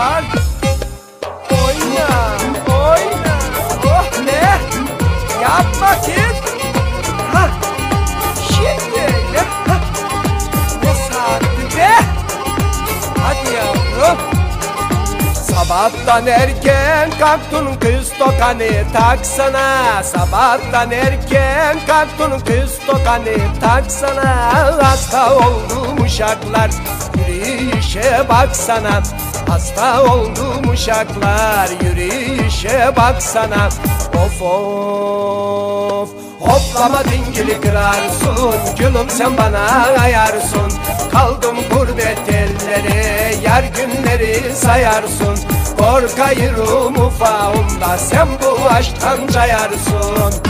var. Oyna, oyna. Oh ne? Yapma kız. Ha. Şimdi. Ha. Ne saatti be? Hadi yavrum. Sabahtan erken kalktın kız tokanı taksana Sabahtan erken kalktın kız tokanı taksana Hasta oldum uşaklar yürüyüşe baksana Hasta oldum uşaklar yürüyüşe baksana. Of of. Hoplama dingili kırarsın Gülüm sen bana ayarsın Kaldım gurbet ellere Yar günleri sayarsın. Korkayırım ufağımda Sen bu aşktan cayarsın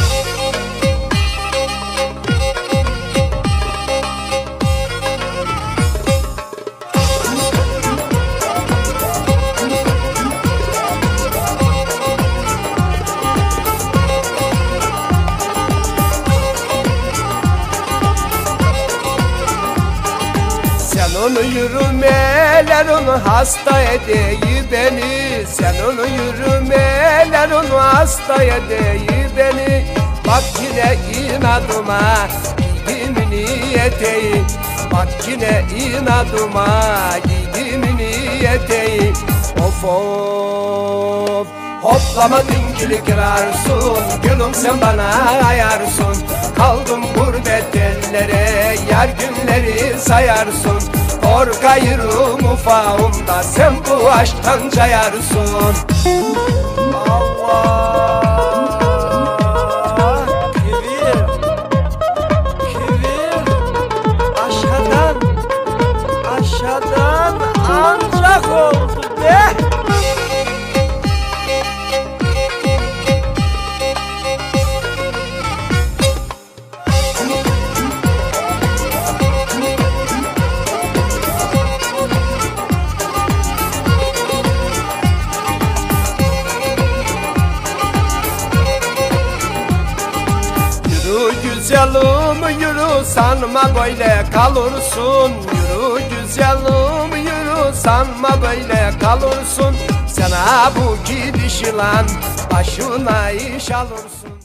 Sen onu yürümeler onu hasta edeyi beni. Sen onu yürümeler onu hasta edeyi beni. Bak yine inadıma giydim niyeteyi Bak yine inadıma giydim niyeteyi Of of. Hoplama dingili kırarsın Gülüm sen bana ayarsın Kaldım gurbet ellere Yar günleri sayarsın Korkayırım ufağımda Sen bu aşktan cayarsın Allah güzelim yürü sanma böyle kalırsın Yürü güzelim yürü sanma böyle kalırsın Sana bu gidiş lan başına iş alırsın